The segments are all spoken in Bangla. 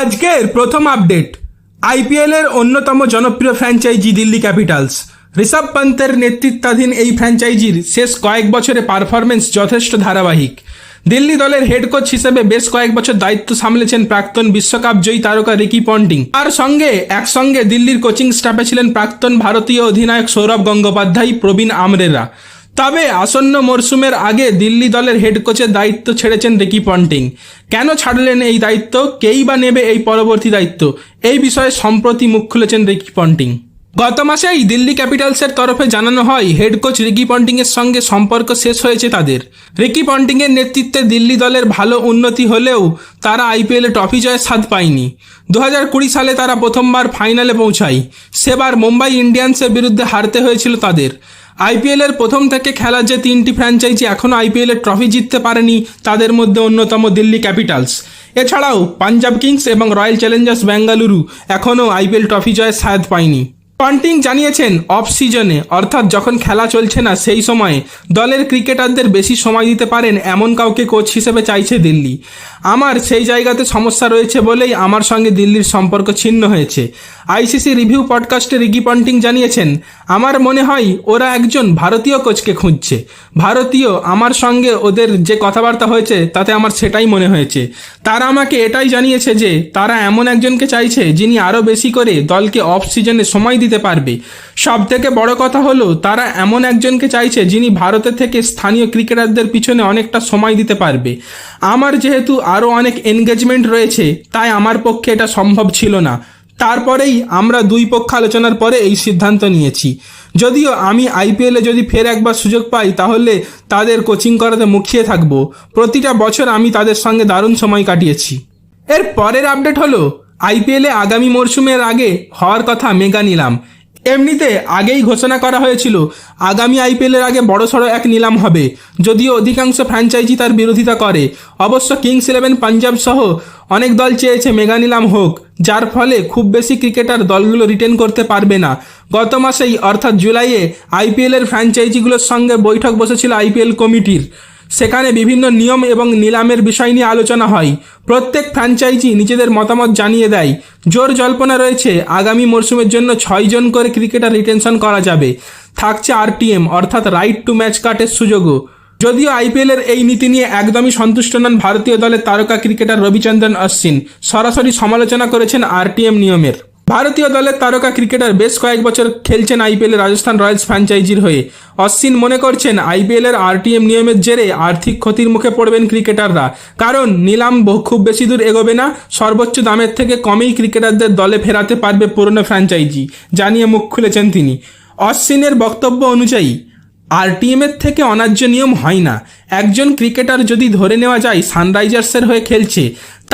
আজকের প্রথম আপডেট আইপিএল এর অন্যতম জনপ্রিয় ফ্র্যাঞ্চাইজি দিল্লি ক্যাপিটালস ঋষভ পন্তের নেতৃত্বাধীন এই ফ্র্যাঞ্চাইজির শেষ কয়েক বছরে পারফরমেন্স যথেষ্ট ধারাবাহিক। দিল্লি দলের হেড কোচ হিসেবে বেশ কয়েক বছর দায়িত্ব সামলেছেন প্রাক্তন বিশ্বকাপ জয়ী তারকা রিকি পন্টিং। তার সঙ্গে, একসঙ্গে দিল্লির কোচিং স্টাফে ছিলেন প্রাক্তন ভারতীয় অধিনায়ক সৌরভ গঙ্গোপাধ্যায়, প্রবীণ আমরেরা। তবে আসন্ন মরশুমের আগে দিল্লি দলের হেড কোচের দায়িত্ব ছেড়েছেন রিকি পন্টিং। কেন ছাড়লেন এই দায়িত্ব? কেই বা নেবে এই পরবর্তী দায়িত্ব? এই বিষয়ে সম্প্রতি মুখ খুলেছেন রিকি পন্টিং। গত মাসেই দিল্লি ক্যাপিটালসের তরফে জানানো হয়, হেড কোচ রিকি পন্টিং এর সঙ্গে সম্পর্ক শেষ হয়েছে তাদের। রিকি পন্টিং এর নেতৃত্বে দিল্লি দলের ভালো উন্নতি হলেও তারা আইপিএলে ট্রফি জয়ের স্বাদ পায়নি। দু হাজার কুড়ি সালে তারা প্রথমবার ফাইনালে পৌঁছায়। সেবার মুম্বাই ইন্ডিয়ান্সের বিরুদ্ধে হারতে হয়েছিল তাদের। আইপিএলের প্রথম থেকে খেলা যে তিনটি ফ্র্যাঞ্চাইজি এখনও আইপিএলের ট্রফি জিততে পারেনি, তাদের মধ্যে অন্যতম দিল্লি ক্যাপিটালস এছাড়াও পাঞ্জাব কিংস এবং রয়্যাল চ্যালেঞ্জার্স বেঙ্গালুরু এখনও আইপিএল ট্রফি জয়ের স্বাদ পায়নি। পন্টিং জানিয়েছেন অফ সিজনে অর্থাৎ যখন খেলা চলছে না, সেই সময়ে দলের ক্রিকেটারদের বেশি সময় দিতে পারেন এমন কাউকে কোচ হিসেবে চাইছে দিল্লি। আমার সেই জায়গাতে সমস্যা রয়েছে বলেই আমার সঙ্গে দিল্লির সম্পর্ক ছিন্ন হয়েছে। আইসিসি রিভিউ পডকাস্টে রিকি পন্টিং জানিয়েছেন, আমার মনে হয় ওরা একজন ভারতীয় কোচকে খুঁজছে। ভারতীয় আমার সঙ্গে ওদের যে কথাবার্তা হয়েছে, তাতে আমার সেটাই মনে হয়েছে। তারা আমাকে এটাই জানিয়েছে যে, তারা এমন একজনকে চাইছে যিনি আরও বেশি করে দলকে অফ সিজনে সময় দিতে পারবে। সব থেকে বড় কথা হলো, তারা এমন একজনকে চাইছে যিনি ভারতে থেকে স্থানীয় ক্রিকেটারদের পিছনে অনেকটা সময় দিতে পারবে। আমার যেহেতু আরও অনেক এনগেজমেন্ট রয়েছে, তাই আমার পক্ষে এটা সম্ভব ছিল না। তারপরেই আমরা দুই পক্ষ আলোচনার পরে এই সিদ্ধান্ত নিয়েছি। যদিও আমি আইপিএলে যদি ফের একবার সুযোগ পাই, তাহলে তাদের কোচিং করাতে মুখিয়ে থাকব। প্রতিটা বছর আমি তাদের সঙ্গে দারুণ সময় কাটিয়েছি। এর পরের আপডেট হলো আইপিএলে আগামী মরশুমের আগে হওয়ার কথা মেগা নিলাম। এমনিতে আগেই ঘোষণা করা হয়েছিল, আগামী আইপিএলের আগে বড়সড় এক নিলাম হবে। যদিও অধিকাংশ ফ্র্যাঞ্চাইজি তার বিরোধিতা করে। অবশ্য কিংস ইলেভেন পাঞ্জাব সহ অনেক দল চেয়েছে মেগা নিলাম হোক, যার ফলে খুব বেশি ক্রিকেটার দলগুলো রিটেন করতে পারবে না। গত মাসেই, অর্থাৎ জুলাইয়ে, আইপিএলের ফ্র্যাঞ্চাইজিগুলোর সঙ্গে বৈঠক বসেছিল আইপিএল কমিটির। সেখানে বিভিন্ন নিয়ম এবং নিলামের বিষয় নিয়ে আলোচনা হয়। প্রত্যেক ফ্র্যাঞ্চাইজি নিজেদের মতামত জানিয়ে দেয়। জোর জল্পনা রয়েছে, আগামী মরশুমের জন্য ছয়জন করে ক্রিকেটার রিটেনশন করা যাবে। থাকছে আরটিএম অর্থাৎ রাইট টু ম্যাচ কাটের সুযোগও। যদিও আইপিএলের এই নীতি নিয়ে একদমই সন্তুষ্ট নন ভারতীয় দলের তারকা ক্রিকেটার রবিচন্দ্রন অশ্বিন। সরাসরি সমালোচনা করেছেন আরটিএম নিয়মের। ভারতীয় দলের তারকা ক্রিকেটার বেশ কয়েক বছর খেলছেন আইপিএলে রাজস্থান রয়্যালস ফ্র্যাঞ্চাইজির হয়ে। অশ্বিন মনে করছেন আইপিএলের আরটিএম নিয়মের জেরে আর্থিক ক্ষতির মুখে পড়বেন ক্রিকেটাররা। কারণ নিলাম খুব বেশি দূর এগোবে না, সর্বোচ্চ দামের থেকে কমেই ক্রিকেটারদের দলে ফেরাতে পারবে পুরনো ফ্র্যাঞ্চাইজি জানিয়ে মুখ খুলেছেন তিনি। অশ্বিনের বক্তব্য অনুযায়ী আরটিএমের থেকে অনার্য নিয়ম হয় না। একজন ক্রিকেটার যদি ধরে নেওয়া যায় সানরাইজার্সের হয়ে খেলছে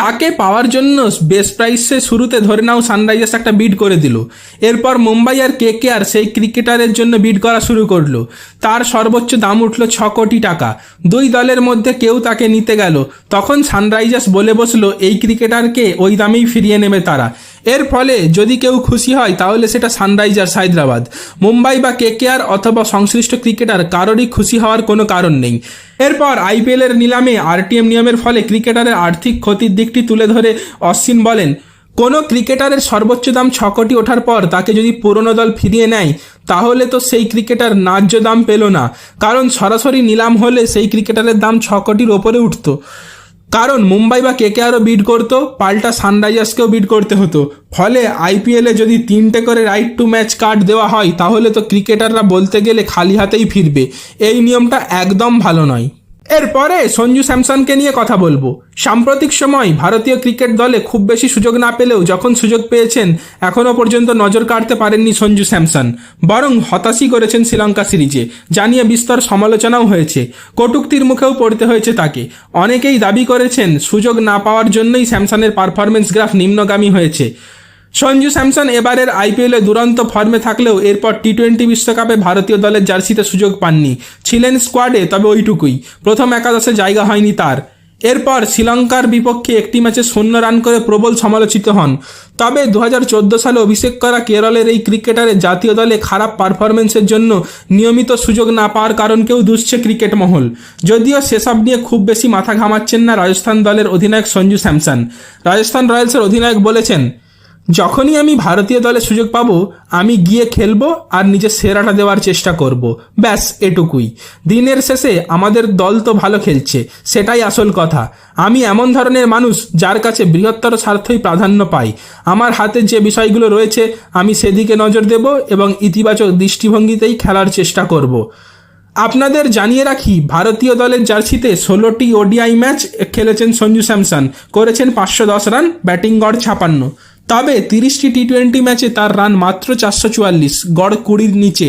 তাকে পাওয়ার জন্য বেস্ট প্রাইসে শুরুতে ধরে নাও সানরাইজার্স একটা বিড করে দিল। এরপর মুম্বাই আর কে কে আর সেই ক্রিকেটারের জন্য বিড করা শুরু করল। তার সর্বোচ্চ দাম উঠল ছ কোটি টাকা। দুই দলের মধ্যে কেউ তাকে নিতে গেল। তখন সানরাইজার্স বলে বসল, এই ক্রিকেটারকে ওই দামেই ফিরিয়ে নেবে তারা। এর ফলে যদি কেউ খুশি হয়, তাহলে সেটা সানরাইজার্স হায়দ্রাবাদ। মুম্বাই বা কেকেআর অথবা সংশ্লিষ্ট ক্রিকেটার কারোরই খুশি হওয়ার কোনো কারণ নেই। এরপর আইপিএল এর নিলামে আরটিএম নিয়মের ফলে ক্রিকেটারের আর্থিক ক্ষতির দিকটি তুলে ধরে অশ্বিন বলেন, কোনো ক্রিকেটারের সর্বোচ্চ দাম ছ কোটি ওঠার পর তাকে যদি পুরনো দল ফিরিয়ে নেয়, তাহলে তো সেই ক্রিকেটার ন্যায্য দাম পেল না। কারণ সরাসরি নিলাম হলে সেই ক্রিকেটারের দাম ছ কোটির ওপরে উঠতো। কারণ মুম্বাই বা কেকে আরও বিড করতো, পাল্টা সানরাইজার্সকেও বিড করতে হতো। ফলে আইপিএলে যদি তিনটে করে রাইট টু ম্যাচ কার্ড দেওয়া হয়, তাহলে তো ক্রিকেটাররা বলতে গেলে খালি হাতেই ফিরবে। এই নিয়মটা একদম ভালো নয়। এরপরে সঞ্জু স্যামসনকে নিয়ে কথা বলব। সাম্প্রতিক সময় ভারতীয় ক্রিকেট দলে খুব বেশি সুযোগ না পেলেও যখন সুযোগ পেয়েছেন, এখনও পর্যন্ত নজর কাড়তে পারেননি সঞ্জু স্যামসন। বরং হতাশই করেছেন শ্রীলঙ্কা সিরিজে জানিয়ে বিস্তর সমালোচনাও হয়েছে। কটুক্তির মুখেও পড়তে হয়েছে তাকে। অনেকেই দাবি করেছেন, সুযোগ না পাওয়ার জন্যই স্যামসনের পারফরমেন্স গ্রাফ নিম্নগামী হয়েছে। সঞ্জু স্যামসন এবারের আইপিএলে দুরন্ত ফর্মে থাকলেও এরপর টি টোয়েন্টি বিশ্বকাপে ভারতীয় দলের জার্সিতে সুযোগ পাননি। ছিলেন স্কোয়াডে, তবে ওইটুকুই। প্রথম একাদশে জায়গা হয়নি তার। এরপর শ্রীলঙ্কার বিপক্ষে একটি ম্যাচে শূন্য রান করে প্রবল সমালোচিত হন। তবে দু হাজার চোদ্দ সালে অভিষেক করা কেরলের এই ক্রিকেটারের জাতীয় দলে খারাপ পারফরমেন্সের জন্য নিয়মিত সুযোগ না পাওয়ার কারণকেও দুষছে ক্রিকেট মহল। যদিও সেসব নিয়ে খুব বেশি মাথা ঘামাচ্ছেন না রাজস্থান দলের অধিনায়ক সঞ্জু স্যামসন। রাজস্থান রয়্যালসের অধিনায়ক বলেছেন যখনই আমি ভারতীয় দলে সুযোগ পাবো, আমি গিয়ে খেলব আর নিজের সেরাটা দেওয়ার চেষ্টা করব। ব্যাস, এটুকুই। দিনের শেষে আমাদের দল তো ভালো খেলছে, সেটাই আসল কথা। আমি এমন ধরনের মানুষ যার কাছে বৃহত্তর স্বার্থই প্রাধান্য পাই। আমার হাতে যে বিষয়গুলো রয়েছে, আমি সেদিকে নজর দেব এবং ইতিবাচক দৃষ্টিভঙ্গিতেই খেলার চেষ্টা করব। আপনাদের জানিয়ে রাখি, ভারতীয় দলের জার্সিতে ষোলোটি ওডিআই ম্যাচ খেলেছেন সঞ্জু স্যামসন। করেছেন পাঁচশো দশ রান, ব্যাটিং গড় ছাপান্ন। তবে তিরিশটি টি টোয়েন্টি ম্যাচে তার রান মাত্র চারশো চুয়াল্লিশ গড় কুড়ির নিচে।